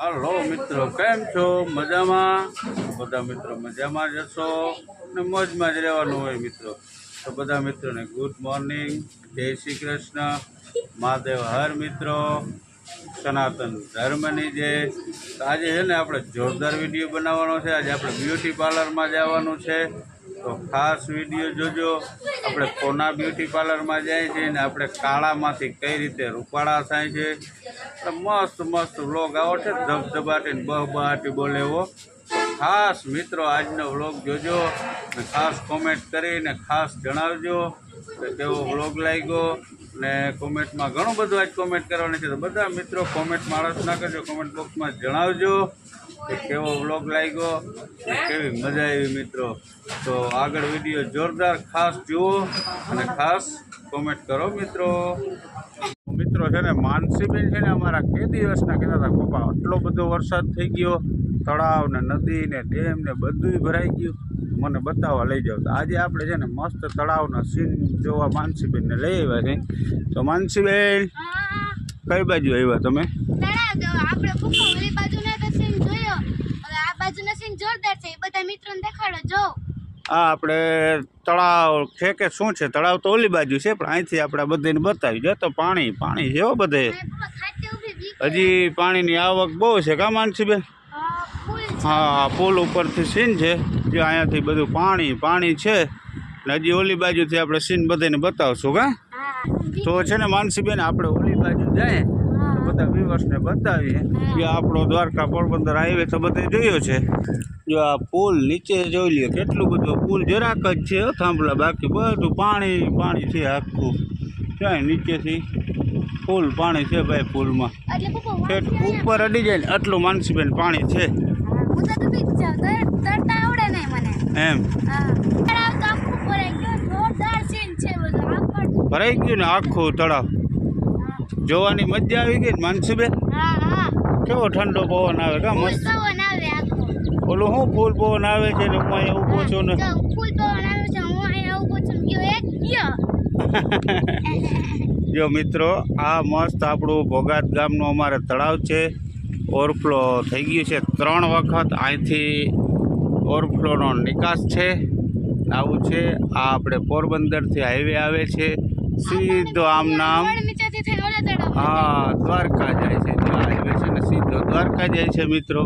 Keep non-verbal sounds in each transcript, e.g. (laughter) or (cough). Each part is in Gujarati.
હાલો મિત્રો, કેમ છો? મજામાં? બધા મિત્રો મજામાં જશો ને મોજમાં જ રહેવાનું હોય મિત્રો. તો બધા મિત્રોને ગુડ મોર્નિંગ જય શ્રી કૃષ્ણ. મહાદેવ હર મિત્રો. સનાતન ધર્મની જે આજે છે ને આપણે જોરદાર વીડિયો બનાવવાનો છે. આજે આપણે બ્યુટી પાર્લરમાં જવાનું છે. તો ખાસ વીડિયો જોજો. આપણે કોના બ્યુટી પાર્લરમાં જાય છે ને આપણે કાળામાંથી કઈ રીતે રૂપાળા થાય છે મસ્ત મસ્ત વ્લોગ આવો છે ધબધબાટી બહબાટી બોલે એવો ખાસ મિત્રો, આજનો વ્લોગ જોજો ને ખાસ કોમેન્ટ કરીને ખાસ જણાવજો. કે કેવો વ્લોગ લાગ્યો ને કોમેન્ટમાં ઘણું બધું આજ કોમેન્ટ કરવાની છે. તો બધા મિત્રો કોમેન્ટમાં માણસ ના કરજો કોમેન્ટ બોક્સમાં જણાવજો કે કેવો વ્લોગ લાગ્યો કેવી મજા આવી મિત્રો. તો આગળ વીડિયો જોરદાર ખાસ જુઓ અને ખાસ કોમેન્ટ કરો મિત્રો. મિત્રો છે ને, માનસીબેન છે ને અમારા કે દિવસના કહેતા હતા પપ્પા આટલો બધો વરસાદ થઈ ગયો, તળાવ ને નદી ને ડેમ ને બધું ભરાઈ ગયું. મને બતાવવા લઈ જાવ આજે આપણે છે ને મસ્ત તળાવના સીન જોવા માનસીબેનને લઈ આવ્યા છે તો માનસીબેન, કઈ બાજુ આવ્યા તમે? જોરદાર છે, એ બધા મિત્રો દેખાડો, જો. આ આપણે તળાવ છે કે શું છે? તળાવ તો ઓલી બાજુ છે પણ અહીંથી આપણે બધાને બતાવી જો તો પાણી પાણી છે બધે. હજી પાણીની આવક બહુ છે કા માનસીબેન? હા, હા પુલ ઉપરથી સીન છે. જે અહીંયાથી બધું પાણી પાણી છે. ને હજી ઓલી બાજુથી આપણે સીન બધાને બતાવશું કા? તો છે ને માનસીબેન આપણે ઓલી બાજુ જાય. બધા વ્યુઅર્સને બતાવીએ. કે આપણો દ્વારકા પોરબંદર હાઈવે તો બધે જોયો છે. જો આ પુલ નીચે જોઈ લે કેટલું બધું પુલ જરાક જ છે થાંભલા બાકી બધું પાણી પાણી છે આખું. ક્યાંય નીચેથી ફૂલ પાણી છે ભાઈ પુલમાં. ઉપર અડી જાય ને આટલું માનસીબેન પાણી છે. એમ. ભરાઈ ગયું ને આખું તળાવ. જોવાની મજા આવી ગઈ માનસીબેન? કેવો ઠંડો પવન આવે કા મસ્ત? ઓલું શું ફૂલ પવન આવે છે ને હું અહીંયા ઊભો છું ને? જો ફૂલ પવન આવે છે હું અહીંયા ઊભો છું ગયો એક ગયો. (laughs) જો મિત્રો આ મસ્ત આપણું ભોગાત ગામનું અમારે તળાવ છે. ઓવરફ્લો થઈ ગયું છે ત્રણ વખત. અહીંથી ઓવરફ્લોનો નિકાસ છે. આવું છે. આ આપણે પોરબંદરથી હાઈવે આવે છે. સીધો આમ નામ. હા દ્વારકા જાય છે. હાઈવે છે ને સીધો દ્વારકા જાય છે મિત્રો.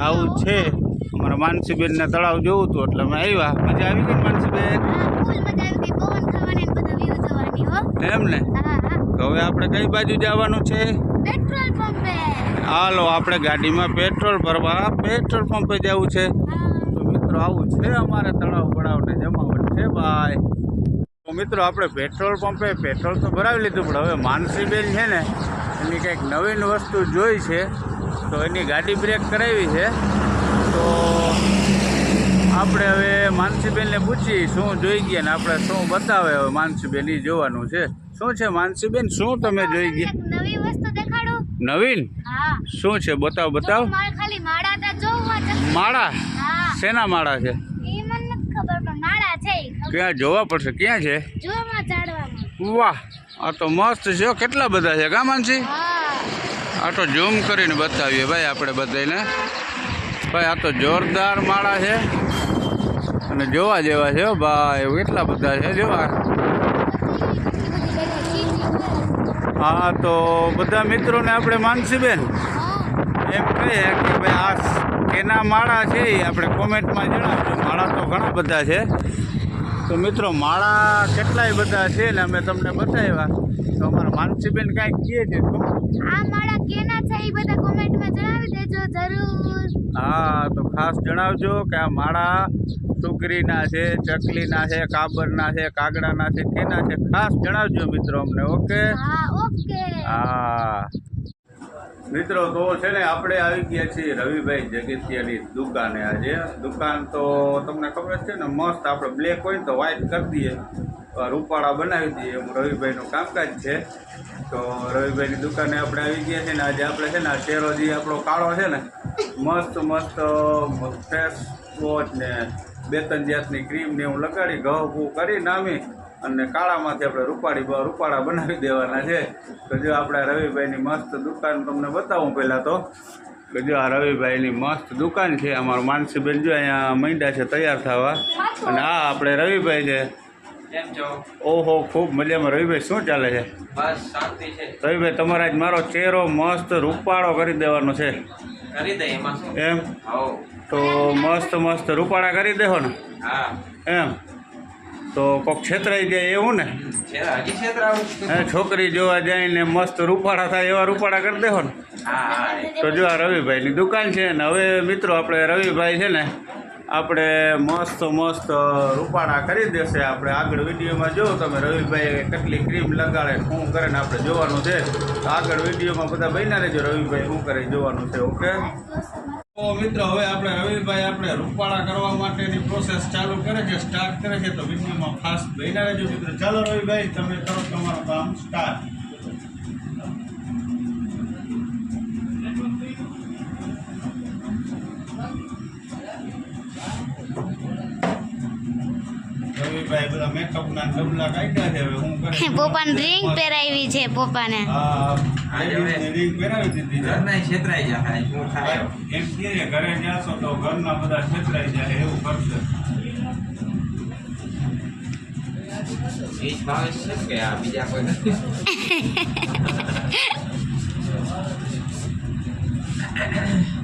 આવું છે. અમારા માનસીબેનને તળાવ જોવું હતું એટલે અમે આવ્યા. મજા આવી ગઈ માનસીબેન? એમ ને? તો હવે આપણે કઈ બાજુ જવાનું છે? પેટ્રોલ પંપે. હાલો આપણે ગાડીમાં પેટ્રોલ ભરવા. પેટ્રોલ પંપે જવું છે. તો મિત્રો આવું છે અમારે તળાવ બળાવને જમાવટ છે ભાઈ. મિત્રો આપણે પેટ્રોલ પંપે પેટ્રોલ તો ભરાવી લીધું પણ હવે માનસીબેન છે ને એની કંઈક નવીન વસ્તુ જોઈ છે. તો એની ગાડી બ્રેક કરાવી છે. તો આપણે હવે માનસીબેનને પૂછી શું જોઈ ગયા ને આપણે શું બતાવે હવે માનસીબેન એ જોવાનું છે. શું છે માનસીબેન શું તમે જોઈ ગયા? નવીન? શું છે? બતાવ બતાવ. માળા શેના માળા છે એ મને નથી ખબર પણ માળા છે ઈ ખબર. ક્યાં જોવા પડશે? ક્યાં છે? વાહ આ તો મસ્ત છે. કેટલા બધા છે? ગામાનસી આ તો ઝૂમ કરીને બતાવીએ ભાઈ આપણે બધાને ભાઈ આ તો જોરદાર માળા છે. અને જોવા જેવા છે હો ભાઈ. કેટલા બધા છે જોવા હા તો બધા મિત્રોને આપણે માનસીબેન એમ કહીએ કે ભાઈ આ કેના માળા છે એ આપણે કોમેન્ટમાં જણાવજો. માળા તો ઘણા બધા છે. તો મિત્રો માળા કેટલાય બધા છે ને અમે તમને બતાવ્યા. તો અમારા માનસીબેન કાંઈક કહે છે આ માળા કેના છે એ બધા કોમેન્ટમાં જણાવી દેજો જરૂર. હા તો ખાસ જણાવજો કે આ માળા સુગરીના છે ચકલીના છે કાબરના છે કાગડાના છે કેના છે ખાસ જણાવજો મિત્રો અમને ઓકે? હા ઓકે. હા. મિત્રો, તો છે ને આપણે આવી ગયા છીએ રવિભાઈ જગતિયાની દુકાને આજે. દુકાન તો તમને ખબર છે ને, મસ્ત આપણે બ્લેક હોય ને તો વ્હાઈટ કરી દઈએ રૂપાળા બનાવી દઈએ. એમ રવિભાઈનું કામકાજ છે. તો રવિભાઈની દુકાને આપણે આવી ગયા છીએ ને, આજે આપણે છે ને, આ ચહેરો જે આપણો કાળો છે ને, મસ્ત મસ્ત ફેસ વોચ ને બે ત્રણ જાતની ક્રીમ ને એવું લગાડી, ઘઉં ઘઉં કરી નામી અને કાળામાંથી આપણે રૂપાળી રૂપાળા બનાવી દેવાના છે. તો જો આપણે રવિભાઈની મસ્ત દુકાન તમને બતાવું પહેલાં તો. કે જો આ રવિભાઈની મસ્ત દુકાન છે. અમારું માનસીબેન જો અહીંયા મૈંડા છે તૈયાર થવા. અને આ આપણે રવિભાઈ છે. ઓહો ખૂબ મજામાં. રવિભાઈ શું ચાલે છે? બસ શાંતિ છે. રવિભાઈ તમારા જ મારો ચહેરો મસ્ત રૂપાળો કરી દેવાનો છે. કરી દે એમાં તો મસ્ત મસ્ત રૂપાળા કરી દેહો ને. હા. એમ? તો કોક છેતરાઈ જાય એવું ને? છોકરી જોવા જઈને મસ્ત રૂપાળા થાય એવા રૂપાળા કરી દેહો ને. તો જો આ રવિભાઈની દુકાન છે ને હવે મિત્રો આપણે રવિભાઈ છે ને આપણે મસ્ત મસ્ત રૂપાળા કરી દેશે. આપણે આગળ વિડીયોમાં જો તમે રવિભાઈ કેટલી ક્રીમ લગાડે શું કરે ને આપણે જોવાનું છે. તો આગળ વિડીયોમાં બધા બન્યા રહેજો રવિભાઈ શું કરે જોવાનું છે ઓકે? મિત્રો, હવે આપણે રવિભાઈ આપણે રૂપાળા કરવા માટેની પ્રોસેસ ચાલુ કરે છે સ્ટાર્ટ કરે છે, તો વિડીયોમાં ફાસ્ટ બન્યા રહેજો મિત્ર. ચાલો રવિભાઈ તમે કરો તમારું કામ સ્ટાર્ટ રવિભાઈ બધા મેકઅપના ડબલા કાઢ્યા છે હવે હું કરે (laughs) પપ્પાને રિંગ પહેરાવી છે પપ્પાને હા લેડીઝની ring પહેરાવી દીધી છે. ઘરના છેતરાઈ જાય શું થાય એમ. કહે છે, ઘરે જાશો તો ઘરના બધા છેતરાઈ જાય એવું કરશે. એ જ ભાવે છે કે આ બીજા કોઈ નથી? એ (laughs)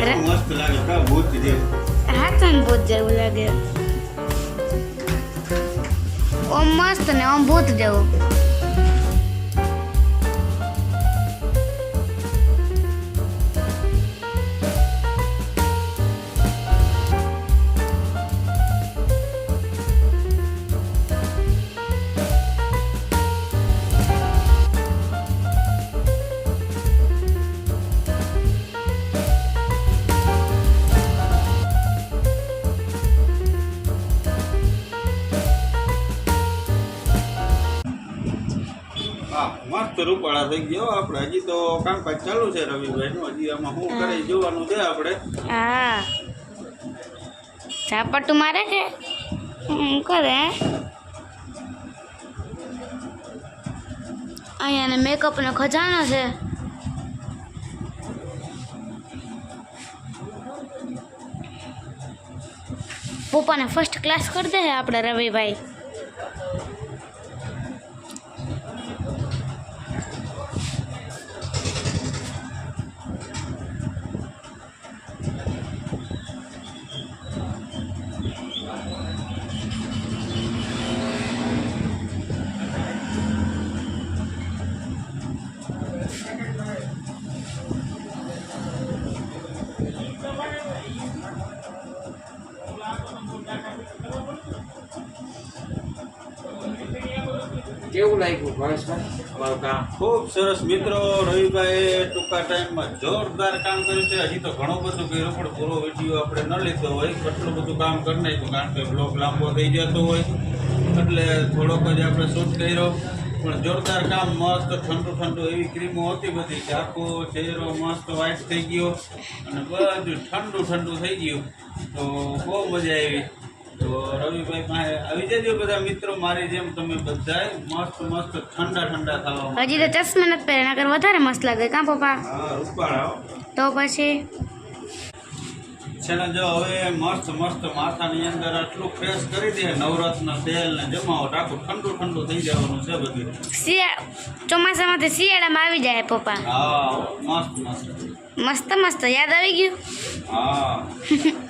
મસ્ત લાગે કા ભૂત જેવું હાથન ભૂત જેવું લાગે. ઓમ મસ્ત ને ઓમ ભૂત જેવું. મસ્ત રૂપાળા થઈ ગયો આપણે. હજી તો કામકાજ ચાલુ છે રવિભાઈનું. હજી આમાં શું કરે જોવાનું છે આપણે. હા. ઝાપટું મારે છે? હમ, કરે અહીંયા ને મેકઅપ નો ખજાનો છે. પપ્પાને ફર્સ્ટ ક્લાસ કરી દે આપણે રવિભાઈ. કેવું લાગ્યું ભાવેશભાઈ ખૂબ સરસ. મિત્રો, રવિભાઈએ ટૂંકા ટાઈમમાં જોરદાર કામ કર્યું છે. હજી તો ઘણું બધું કર્યું, પણ પૂરો વીડિયો આપણે ન લીધો હોય. કેટલું બધું કામ કરી નાખ્યું, કારણ કે બ્લોક લાંબો થઈ જતો હોય. એટલે થોડોક જ આપણે શૂટ કર્યો. પણ જોરદાર કામ, મસ્ત ઠંડુ ઠંડુ એવી ક્રીમો હતી બધી કે આખો ચહેરો મસ્ત વ્હાઈટ થઈ ગયો. અને બધું ઠંડુ ઠંડુ થઈ ગયું. તો બહુ મજા આવી. તો રવિભાઈ પાસે આવી જજો બધા મિત્રો મારી જેમ તમે બધાય મસ્ત મસ્ત ઠંડા ઠંડા થવા હજી તો ચશ્મા નથી પહેર્યા નકર વધારે મસ્ત લાગે કાં પપ્પા? હા રૂપાળા તો પછી? છે ને જો હવે મસ્ત મસ્ત માથાની અંદર આટલું ફ્રેશ કરી દે નવરત્ન તેલ ને જમાવટ આખું ઠંડુ ઠંડુ થઈ જવાનું છે બધું. શિયાળ ચોમાસામાંથી શિયાળામાં આવી જાય પપ્પા. હા મસ્ત મસ્ત. મસ્ત મસ્ત યાદ આવી ગયું? હા. (laughs)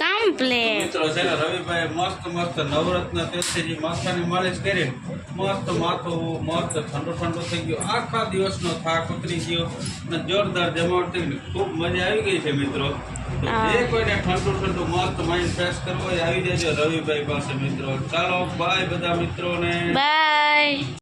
Complete. મિત્રો છે ને રવિભાઈ મસ્ત મસ્ત નવરત્ન તેલથી માથાની માલિશ કરીને મસ્ત માથું મસ્ત ઠંડુ ઠંડુ થઈ ગયો. આખા દિવસનો થાક ઉતરી ગયો અને જોરદાર જમાવટ થઈ ગઈ. ખૂબ મજા આવી ગઈ છે મિત્રો. જે કોઈને ઠંડુ ઠંડુ મસ્ત માઇન્ડ ફ્રેશ કરવો હોય આવી જજો રવિભાઈ પાસે મિત્રો. ચાલો બાય બધા મિત્રોને. બાય